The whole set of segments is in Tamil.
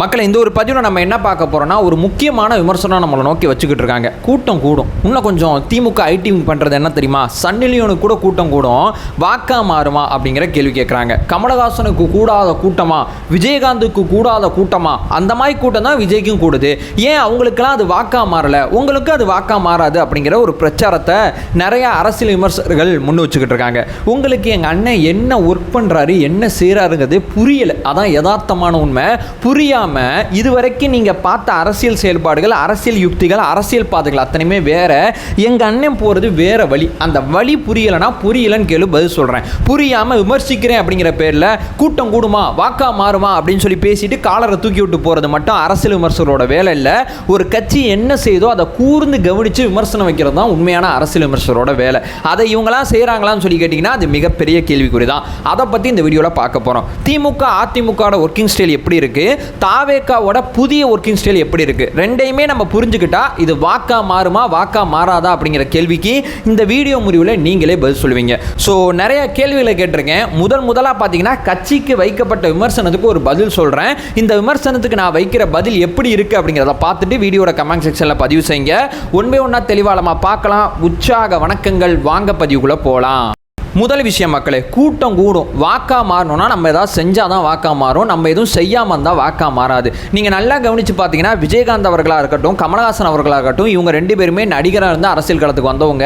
மக்களை இந்த ஒரு பதிவில் நம்ம என்ன பார்க்க போகிறோம்னா ஒரு முக்கியமான விமர்சனம் நம்மளை நோக்கி வச்சுக்கிட்டு இருக்காங்க. கூட்டம் கூடும். இன்னும் கொஞ்சம் திமுக ஐடி பண்ணுறது என்ன தெரியுமா? சன்னிலியோனுக்கு கூட கூட்டம் கூடும். வாக்கா மாறுமா அப்படிங்கிற கேள்வி கேட்குறாங்க கமலஹாசனுக்கு கூடாத கூட்டமா? விஜயகாந்துக்கு கூடாத கூட்டமா? அந்த மாதிரி கூட்டம் தான் விஜய்க்கும் கூடுது. ஏன் அவங்களுக்கெல்லாம் அது வாக்கா மாறலை? உங்களுக்கு அது வாக்கா மாறாது அப்படிங்கிற ஒரு பிரச்சாரத்தை நிறைய அரசியல் விமர்சகர்கள் முன் வச்சுக்கிட்டு இருக்காங்க. உங்களுக்கு எங்கள் அண்ணன் என்ன ஒர்க் பண்ணுறாரு என்ன செய்கிறாருங்கிறது புரியலை. அதான் யதார்த்தமான உண்மை. இல்லாமல் இதுவரைக்கும் நீங்கள் பார்த்த அரசியல் செயல்பாடுகள் அரசியல் யுக்திகள் அரசியல் பாதைகள் அத்தனையுமே வேற. எங்கள் அண்ணன் போகிறது வேற வழி. அந்த வழி புரியலைன்னா புரியலன்னு கேளு பதில் சொல்கிறேன் புரியாமல் விமர்சிக்கிறேன் அப்படிங்கிற பேரில் கூட்டம் கூடுமா வாக்கா மாறுமா அப்படின்னு சொல்லி பேசிட்டு காலரை தூக்கி விட்டு போகிறது மட்டும் அரசியல் விமர்சகரோட வேலை இல்லை. ஒரு கட்சி என்ன செய்தோ அதை கூர்ந்து கவனித்து விமர்சனம் வைக்கிறது தான் உண்மையான அரசியல் விமர்சகரோட வேலை. அதை இவங்களாம் செய்கிறாங்களான்னு சொல்லி கேட்டிங்கன்னா அது மிகப்பெரிய கேள்விக்குறி தான். அதை பற்றி இந்த வீடியோவில் பார்க்க போகிறோம் திமுக அதிமுக ஒர்க்கிங் ஸ்டைல் எப்படி இருக்குது தாவேக்காவோட புதிய ஒர்க்கிங் ஸ்டைல் எப்படி இருக்குது ரெண்டையுமே நம்ம புரிஞ்சுக்கிட்டா இது வாக்கா மாறுமா வாக்கா மாறாதா அப்படிங்கிற கேள்விக்கு இந்த வீடியோ முடிவில் நீங்களே பதில் சொல்லுவீங்க. ஸோ நிறைய கேள்விகளை கேட்டிருக்கேன். முதல் முதலாக பார்த்தீங்கன்னா கட்சிக்கு வைக்கப்பட்ட விமர்சனத்துக்கு ஒரு பதில் சொல்கிறேன் இந்த விமர்சனத்துக்கு நான் வைக்கிற பதில் எப்படி இருக்குது அப்படிங்கிறத பார்த்துட்டு வீடியோட கமெண்ட் செக்ஷனில் பதிவு செய்யுங்க. ஒன் பை ஒன்றா தெளிவாளமாக பார்க்கலாம். உற்சாக வணக்கங்கள் வாங்க பதிவுக்குள்ளே போகலாம் முதல் விஷயம் மக்களே கூட்டம் கூடும். வாக்கா மாறணும்னா நம்ம ஏதாவது செஞ்சால் தான் வாக்கா மாறும். நம்ம எதுவும் செய்யாமல் இருந்தால் வாக்கா மாறாது. நீங்கள் நல்லா கவனித்து பார்த்தீங்கன்னா விஜயகாந்த் அவர்களாக இருக்கட்டும் கமலஹாசன் அவர்களாக இருக்கட்டும் இவங்க ரெண்டு பேருமே நடிகராக இருந்து அரசியல் களத்துக்கு வந்தவங்க.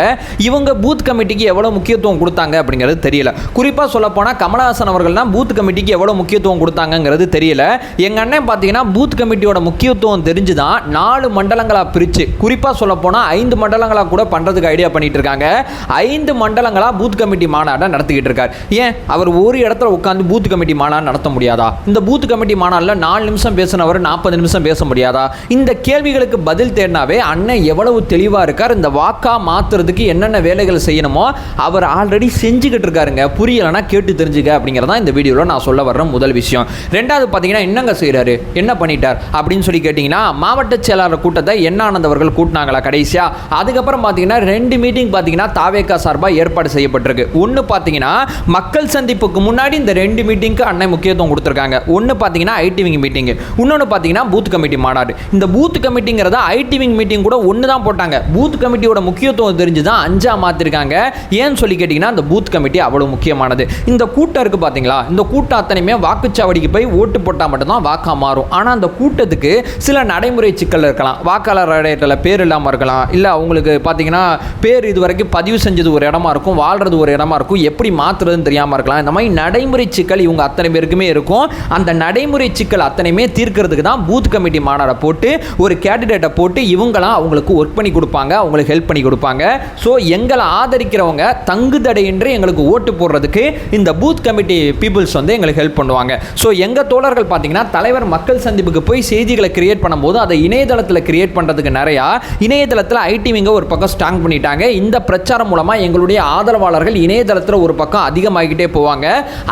இவங்க பூத் கமிட்டிக்கு எவ்வளோ முக்கியத்துவம் கொடுத்தாங்க அப்படிங்கிறது தெரியல. குறிப்பாக சொல்லப்போனால் கமலஹாசன் அவர்கள்லாம் பூத் கமிட்டிக்கு எவ்வளோ முக்கியத்துவம் கொடுத்தாங்கங்கிறது தெரியல. எங்கள் அண்ணன் பார்த்தீங்கன்னா பூத் கமிட்டியோட முக்கியத்துவம் தெரிஞ்சு தான் நாலு மண்டலங்களாக பிரித்து குறிப்பாக சொல்லப்போனால் ஐந்து மண்டலங்களாக கூட பண்ணுறதுக்கு ஐடியா பண்ணிகிட்டு இருக்காங்க. ஐந்து மண்டலங்களாக பூத் கமிட்டி மாநாடை நடத்திக்கிட்டு இருக்கார். ஏன்? அவர் ஒரு இடத்துல உட்காந்து பூத் கமிட்டி மாநாடு நடத்த முடியாதா? இந்த பூத் கமிட்டி மாநாடில் நாலு நிமிஷம் பேசினவர் நாற்பது நிமிஷம் பேச முடியாதா? இந்த கேள்விகளுக்கு பதில் தேடினாவே அண்ணன் எவ்வளவு தெளிவாக இருக்கார் இந்த வாக்கா மாற்றுறதுக்கு என்னென்ன வேலைகள் செய்யணுமோ அவர் ஆல்ரெடி செஞ்சுக்கிட்டு இருக்காருங்க. புரியலைன்னா கேட்டு தெரிஞ்சுக்க அப்படிங்கிறதான் இந்த வீடியோவில் நான் சொல்ல வர்ற முதல் விஷயம். ரெண்டாவது பார்த்தீங்கன்னா என்னங்க செய்கிறாரு என்ன பண்ணிட்டார்? அப்படின்னு சொல்லி கேட்டிங்கன்னா மாவட்ட செயலாளர் கூட்டத்தை என்ன ஆனந்தவர்கள் கூட்டினாங்களா கடைசியாக அதுக்கப்புறம் பார்த்தீங்கன்னா ரெண்டு மீட்டிங் பார்த்தீங்கன்னா தாவேக்கா சார்பாக ஏற்பாடு செய்யப்பட்டிருக்கு. ஒன்று பார்த்தீங்கன்னா மக்கள் சந்திப்புக்கு முன்னாடி இந்த ரெண்டு மீட்டிங்க்கு அண்ணன் முக்கியத்துவம் கொடுத்துருக்காங்க. ஒன்று பார்த்தீங்கன்னா ஐடி விங் மீட்டிங் இன்னொன்று பார்த்தீங்கன்னா பூத் கமிட்டி மாநாடு. இந்த பூத் கமிட்டிங்கிறத ஐடி விங் மீட்டிங் கூட ஒன்று தான் போட்டாங்க. பூத் கமிட்டியோட முக்கியத்துவம் தெரிஞ்சு தான் அஞ்சாக மாற்றிருக்காங்க ஏன்னு சொல்லி கேட்டிங்கன்னா அந்த பூத் கமிட்டி அவ்வளோ முக்கியமானது. இந்த கூட்டம் இருக்குது பார்த்தீங்களா இந்த கூட்டம் அத்தனையுமே வாக்குச்சாவடிக்கு போய் ஓட்டு போட்டால் மட்டும்தான் வாக்காக மாறும். ஆனால் அந்த கூட்டத்துக்கு சில நடைமுறை சிக்கல் இருக்கலாம். வாக்காளர் அடையத்தில் பேர் இல்லாமல் இருக்கலாம். இல்லை அவங்களுக்கு பார்த்தீங்கன்னா பேர் இது வரைக்கும் பதிவு செஞ்சது ஒரு இடமா இருக்கும். வாழ்றது ஒரு இடமா இருக்கும். எப்படி மாற்றுறதுன்னு தெரியாமல் இருக்கலாம். இந்த மாதிரி நடைமுறை சிக்கல் இவங்க அத்தனை பேருக்குமே இருக்கும். அந்த நடைமுறை சிக்கல் அத்தனையுமே தீர்க்கிறதுக்கு தான் பூத் கமிட்டி மாநாடை போட்டு ஒரு கேண்டிடேட்டை போட்டு இவங்களாம் அவங்களுக்கு ஒர்க் பண்ணி கொடுப்பாங்க அவங்களுக்கு ஹெல்ப் பண்ணி கொடுப்பாங்க. ஸோ எங்களை ஆதரிக்கிறவங்க தங்கு தடையின்றி எங்களுக்கு ஓட்டு போடுறதுக்கு இந்த பூத் கமிட்டி பீப்புள்ஸ் வந்து எங்களுக்கு ஹெல்ப் பண்ணுவாங்க. ஸோ எங்கள் தோழர்கள் பார்த்தீங்கன்னா தலைவர் மக்கள் சந்திப்புக்கு போய் செய்திகளை கிரியேட் பண்ணும்போது அதை இணையதளத்தில் கிரியேட் பண்ணுறதுக்கு நிறையா இணையதளத்தில் ஐடிவிங்க ஒரு பக்கம் ஸ்ட்ராங் பண்ணிட்டாங்க. இந்த பிரச்சாரம் மூலமாக எங்களுடைய ஆதரவாளர்கள் இணைய இணையதளத்தில் ஒரு பக்கம் அதிகமாகிக்கிட்டே போவாங்க.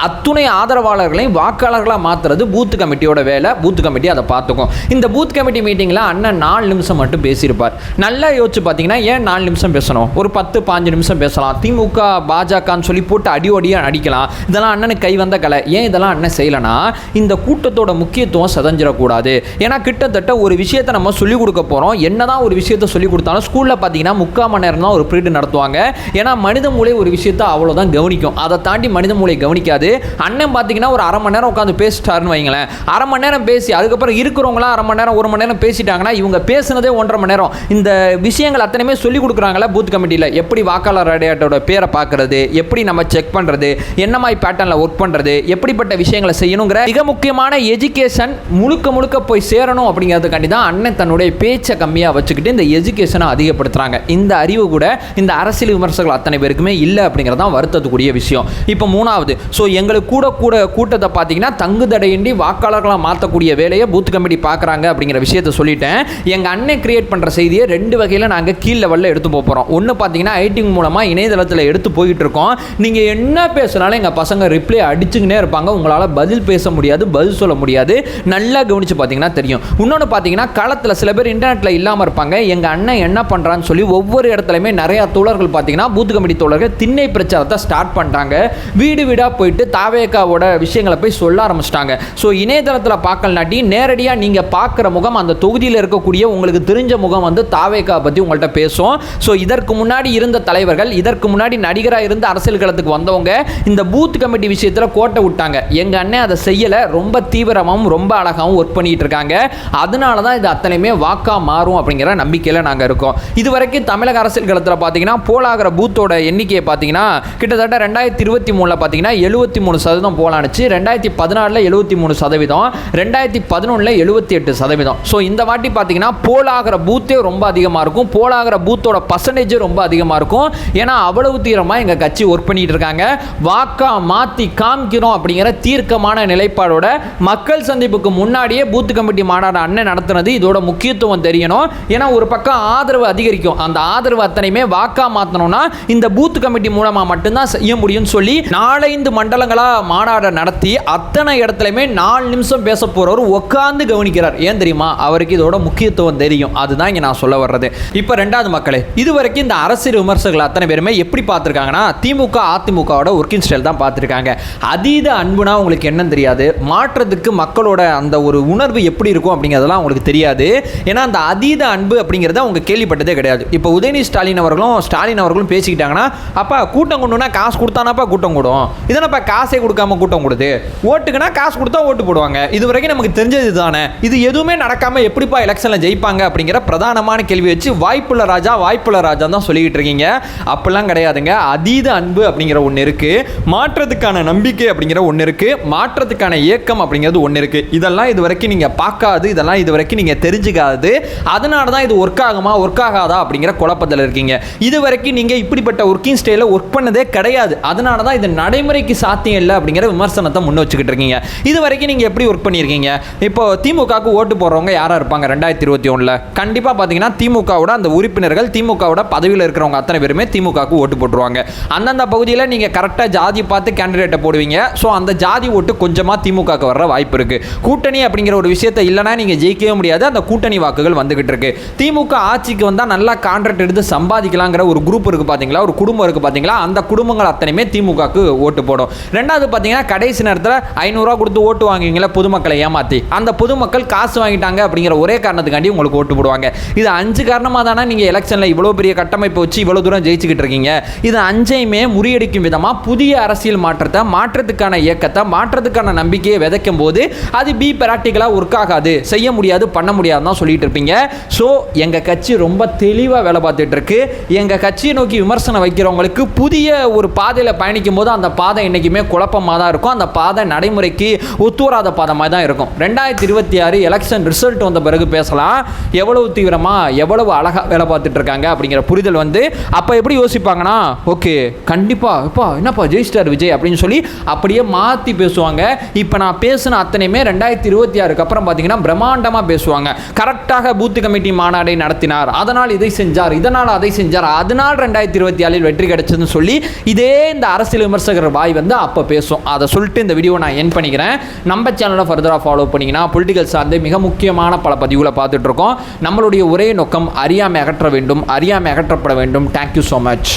அத்துணை ஆதரவாளர்களையும் வாக்காளர்களாக மாற்றுறது பூத் கமிட்டியோட வேலை. பூத் கமிட்டி அதை பார்த்துக்கும். இந்த பூத் கமிட்டி மீட்டிங்கில் அண்ணன் நாலு நிமிஷம் மட்டும் பேசியிருப்பார். நல்லா யோசிச்சு பார்த்தீங்கன்னா ஏன் நாலு நிமிஷம் பேசணும்? ஒரு பத்து பாஞ்சு நிமிஷம் பேசலாம். திமுக பாஜகன்னு சொல்லி போட்டு அடி ஒடியாக அடிக்கலாம். இதெல்லாம் அண்ணனுக்கு கை வந்த கலை. ஏன் இதெல்லாம் அண்ணன் செய்யலைன்னா இந்த கூட்டத்தோட முக்கியத்துவம் சதஞ்சிடக்கூடாது. ஏன்னா கிட்டத்தட்ட ஒரு விஷயத்தை நம்ம சொல்லிக் கொடுக்க போகிறோம் என்னதான் ஒரு விஷயத்தை சொல்லிக் கொடுத்தாலும் ஸ்கூலில் பார்த்தீங்கன்னா முக்கால் மணி நேரம் தான் ஒரு பீரியட் நடத்துவாங்க. ஏன்னா மனித மூளை ஒரு விஷயத்தை அவ்வளோதான் கவனிக்கும். அதை தாண்டி மனித மூளை கவனிக்காது. அண்ணன் பார்த்தீங்கன்னா ஒரு அரை மணி நேரம் உட்காந்து பேசிட்டாருன்னு வைங்களேன். அரை மணி நேரம் பேசி அதுக்கப்புறம் இருக்கிறவங்களாம் அரை மணி நேரம் ஒரு மணி நேரம் பேசிட்டாங்கன்னா இவங்க பேசுனதே ஒன்றரை மணி நேரம். இந்த விஷயங்கள் அத்தனையுமே சொல்லிக் கொடுக்குறாங்களா பூத் கமிட்டியில். எப்படி வாக்காளர் அடையாட்டோட பேரை பார்க்கறது எப்படி நம்ம செக் பண்ணுறது என்ன மாதிரி பேட்டர்னில் ஒர்க் பண்ணுறது எப்படிப்பட்ட விஷயங்களை செய்யணுங்கிற மிக முக்கியமான எஜுகேஷன் முழுக்க முழுக்க போய் சேரணும் அப்படிங்கிறதுக்காண்டி தான் அண்ணன் தன்னுடைய பேச்சை கம்மியாக வச்சுக்கிட்டு இந்த எஜுகேஷனை அதிகப்படுத்துகிறாங்க இந்த அறிவு கூட இந்த அரசியல் விமர்சகர்கள் அத்தனை பேருக்குமே இல்லை அப்படிங்கிறது தான் வருத்தத்துக்குரிய விஷயம். இப்போ மூணாவது ஸோ எங்களுக்கு கூட கூட கூட்டத்தை பார்த்தீங்கன்னா தங்கு தடையின்றி வாக்காளர்களாக மாற்றக்கூடிய வேலையை பூத் கமிட்டி பார்க்குறாங்க அப்படிங்கிற விஷயத்த சொல்லிட்டேன். எங்கள் அண்ணன் கிரியேட் பண்ணுற செய்தியை ரெண்டு வகையில் நாங்கள் கீழ் லெவலில் எடுத்து போக போகிறோம் ஒன்று பார்த்தீங்கன்னா ஐடிங் மூலமாக இணையதளத்தில் எடுத்து போயிட்டு இருக்கோம். நீங்கள் என்ன பேசுனாலும் எங்கள் பசங்க ரிப்ளை அடிச்சுக்கினே இருப்பாங்க. உங்களால் பதில் பேச முடியாது பதில் சொல்ல முடியாது. நல்லா கவனித்து பார்த்தீங்கன்னா தெரியும். இன்னொன்று பார்த்தீங்கன்னா களத்தில் சில பேர் இன்டர்நெட்டில் இல்லாமல் இருப்பாங்க. எங்கள் அண்ணன் என்ன பண்ணுறான்னு சொல்லி ஒவ்வொரு இடத்துலையுமே நிறையா தோழர்கள் பார்த்தீங்கன்னா பூத் கமிட்டி தோழர்கள் திண்ணை பிரச்சனை பிரச்சாரத்தை ஸ்டார்ட் பண்ணிட்டாங்க வீடு வீடாக போயிட்டு தாவேக்காவோட விஷயங்களை போய் சொல்ல ஆரம்பிச்சிட்டாங்க. ஸோ இணையதளத்தில் பார்க்கலனாட்டி நேரடியாக நீங்கள் பார்க்குற முகம் அந்த தொகுதியில் இருக்கக்கூடிய உங்களுக்கு தெரிஞ்ச முகம் வந்து தாவேக்கா பற்றி உங்கள்கிட்ட பேசும் ஸோ இதற்கு முன்னாடி இருந்த தலைவர்கள் இதற்கு முன்னாடி நடிகராக இருந்து அரசியல் களத்துக்கு வந்தவங்க இந்த பூத் கமிட்டி விஷயத்தில் கோட்டை விட்டாங்க. எங்கள் அண்ணன் அதை செய்யலை. ரொம்ப தீவிரமாகவும் ரொம்ப அழகாகவும் ஒர்க் பண்ணிட்டு இருக்காங்க. அதனால தான் இது அத்தனையுமே வாக்கா மாறும் அப்படிங்கிற நம்பிக்கையில் நாங்கள் இருக்கோம். இது வரைக்கும் தமிழக அரசியல் களத்தில் பார்த்தீங்கன்னா போலாகிற பூத்தோட எண்ணிக்கையை பார்த்தீங்கன்னா கிட்டத்தட்ட ரெண்டாயிரத்தி இருபத்தி மூணில் பார்த்தீங்கன்னா எழுபத்தி மூணு சதவீதம் போலானுச்சு ரெண்டாயிரத்தி பதினாலில் எழுபத்தி மூணு சதவீதம். ரெண்டாயிரத்தி பதினொன்றில் எழுபத்தி எட்டு சதவீதம். ஸோ இந்த வாட்டி பார்த்தீங்கன்னா போலாகிற பூத்தே ரொம்ப அதிகமாக இருக்கும். போலாகிற பூத்தோட பர்சன்டேஜ் ரொம்ப அதிகமாக இருக்கும். ஏன்னா அவ்வளவு தீவிரமாக எங்கள் கட்சி ஒர்க் பண்ணிட்டு இருக்காங்க. வாக்கா மாற்றி காமிக்கிறோம் அப்படிங்கிற தீர்க்கமான நிலைப்பாடோட மக்கள் சந்திப்புக்கு முன்னாடியே பூத்து கமிட்டி மாநாடு அண்ணன் நடத்துனது இதோட முக்கியத்துவம் தெரியணும். ஏன்னா ஒரு பக்கம் ஆதரவு அதிகரிக்கும். அந்த ஆதரவு அத்தனையுமே வாக்கா மாற்றணும்னா இந்த பூத் கமிட்டி மூலமாக மட்டும்தான் செய்ய முடியும்னு சொல்லி நாலஞ்சு மண்டலங்களாக மாநாடை நடத்தி அத்தனை இடத்துலையுமே நாலு நிமிஷம் பேச போகிறவர் உட்காந்து கவனிக்கிறார். ஏன் தெரியுமா? அவருக்கு இதோட முக்கியத்துவம் தெரியும். அதுதான் இங்கே நான் சொல்ல வர்றது. இப்போ ரெண்டாவது மக்களே இது வரைக்கும் இந்த அரசியல் விமர்சகர்கள் அத்தனை பேருமே எப்படி பார்த்துருக்காங்கன்னா திமுக அதிமுகவோட ஒர்க்கிங் ஸ்டைல் தான் பார்த்துருக்காங்க. அதீத அன்புனா உங்களுக்கு என்னன்னு தெரியாது. மாற்றத்துக்கு மக்களோட அந்த ஒரு உணர்வு எப்படி இருக்கும் அப்படிங்கிறதெல்லாம் உங்களுக்கு தெரியாது. ஏன்னா அந்த அதீத அன்பு அப்படிங்கிறத அவங்க கேள்விப்பட்டதே கிடையாது. இப்போ உதயநிதி ஸ்டாலின் அவர்களும் ஸ்டாலின் அவர்களும் பேசிக்கிட்டாங்கன்னா அப்பா கூட்டம் கொண்டுனா காசு கொடுத்தானாப்பா கூட்டம் கூடும். இதனப்பா காசே கொடுக்காம கூட்டம் கொடுது. ஓட்டுக்குன்னா காசு கொடுத்தா ஓட்டு போடுவாங்க. இது வரைக்கும் நமக்கு தெரிஞ்சது தானே. இது எதுவுமே நடக்காம எப்படிப்பா எலெக்ஷனில் ஜெயிப்பாங்க அப்படிங்கிற பிரதானமான கேள்வி வச்சு வாய்ப்புள்ள ராஜா வாய்ப்புள்ள ராஜா தான் சொல்லிக்கிட்டு இருக்கீங்க. அப்படிலாம் கிடையாதுங்க. அதீத அன்பு அப்படிங்கிற ஒன்று இருக்கு. மாற்றத்துக்கான நம்பிக்கை அப்படிங்கிற ஒன்று இருக்கு. மாற்றத்துக்கான இயக்கம் அப்படிங்கிறது ஒன்று இருக்கு. இதெல்லாம் இது வரைக்கும் நீங்க பார்க்காது. இதெல்லாம் இது வரைக்கும் நீங்க தெரிஞ்சுக்காது. அதனால தான் இது ஒர்க் ஆகுமா? ஒர்க் ஆகாதா? அப்படிங்கிற குழப்பத்தில் இருக்கீங்க. இது வரைக்கும் நீங்க இப்படிப்பட்ட ஒர்க்கிங் ஸ்டைல ஒர்க் பண்ண பண்ணதே கிடையாது. அதனால தான் இது நடைமுறைக்கு சாத்தியம் இல்லை அப்படிங்கிற விமர்சனத்தை முன் வச்சுக்கிட்டு இருக்கீங்க. இது வரைக்கும் நீங்கள் எப்படி ஒர்க் பண்ணியிருக்கீங்க? இப்போ திமுகவுக்கு ஓட்டு போடுறவங்க யாராக இருப்பாங்க ரெண்டாயிரத்தி இருபத்தி ஒன்றில் கண்டிப்பாக பார்த்தீங்கன்னா திமுகவோட அந்த உறுப்பினர்கள் திமுகவோட பதவியில் இருக்கிறவங்க அத்தனை பேருமே திமுகவுக்கு ஓட்டு போட்டுருவாங்க. அந்தந்த பகுதியில் நீங்கள் கரெக்டாக ஜாதி பார்த்து கேண்டிடேட்டை போடுவீங்க. ஸோ அந்த ஜாதி ஓட்டு கொஞ்சமாக திமுகவுக்கு வர்ற வாய்ப்பு இருக்குது கூட்டணி அப்படிங்கிற ஒரு விஷயத்தை இல்லைனா நீங்கள் ஜெயிக்கவே முடியாது. அந்த கூட்டணி வாக்குகள் வந்துகிட்டு இருக்கு. திமுக ஆட்சிக்கு வந்தால் நல்லா கான்ட்ராக்ட் எடுத்து சம்பாதிக்கலாங்கிற ஒரு குரூப் இருக்குது பார்த்தீங்களா ஒரு குடும்பம் இருக்குது பார்த்தீங்களா அந்த குடும்பங்கள் அத்தனையுமே திமுகவுக்கு ஓட்டு போடும். ரெண்டாவது பார்த்தீங்கன்னா கடைசி நேரத்தில் ஐநூறுரூவா கொடுத்து ஓட்டு வாங்குவீங்களா பொதுமக்களை ஏமாற்றி அந்த பொதுமக்கள் காசு வாங்கிட்டாங்க அப்படிங்கிற ஒரே காரணத்துக்காண்டி உங்களுக்கு ஓட்டு போடுவாங்க. இது அஞ்சு காரணமாக தானே நீங்கள் எலெக்ஷனில் இவ்வளோ பெரிய கட்டமைப்பு வச்சு இவ்வளோ தூரம் ஜெயிச்சுக்கிட்டு இருக்கீங்க. இது அஞ்சையுமே முறியடிக்கும் விதமாக புதிய அரசியல் மாற்றத்தை மாற்றத்துக்கான இயக்கத்தை மாற்றத்துக்கான நம்பிக்கையை விதைக்கும் போது அது பி ப்ராக்டிக்கலாக ஒர்க் ஆகாது. செய்ய முடியாது பண்ண முடியாதுன்னு தான் சொல்லிட்டு இருப்பீங்க. ஸோ எங்கள் கட்சி ரொம்ப தெளிவாக வேலை பார்த்துட்டு இருக்கு. எங்கள் கட்சியை நோக்கி விமர்சனம் வைக்கிறவங்களுக்கு புதிய ஒரு பாதையில் பயணிக்கும் போது அந்த பாதை என்றைக்குமே குழப்பமாக தான் இருக்கும். அந்த பாதை நடைமுறைக்கு ஒத்துவராத பாதை மாதிரி தான் இருக்கும். ரெண்டாயிரத்தி இருபத்தி ஆறு எலெக்ஷன் ரிசல்ட் வந்த பிறகு பேசலாம். எவ்வளவு தீவிரமாக எவ்வளவு அழகாக வேலை பார்த்துட்டு இருக்காங்க அப்படிங்கிற புரிதல் வந்து அப்போ எப்படி யோசிப்பாங்கன்னா ஓகே கண்டிப்பாக இப்போ என்னப்பா ஜெயிஸ்டார் விஜய் அப்படின்னு சொல்லி அப்படியே மாற்றி பேசுவாங்க. இப்போ நான் பேசின அத்தனையுமே ரெண்டாயிரத்தி இருபத்தி ஆறுக்கு அப்புறம் பார்த்தீங்கன்னா பிரம்மாண்டமாக பேசுவாங்க. கரெக்டாக பூத்து கமிட்டி மாநாடை நடத்தினார். அதனால் இதை செஞ்சார் இதனால் அதை செஞ்சார். அதனால் ரெண்டாயிரத்தி இருபத்தி ஆறில் வெற்றி கிடைச்சதுன்னு சொல்லி இதே இந்த அரசியல் விமர்சகர் வாய் வந்து அப்போ பேசும். அதை சொல்லிட்டு இந்த வீடியோ நான் என் பண்ணிக்கிறேன். நம்ம சேனலை ஃபர்தராக ஃபாலோ பண்ணிங்கன்னா பொலிட்டிக்கல் சார்ந்து மிக முக்கியமான பல பதிவுகளை பார்த்துட்டு இருக்கோம் நம்மளுடைய ஒரே நோக்கம் அறியாமை அகற்ற வேண்டும். அறியாமை அகற்றப்பட வேண்டும். Thank you so much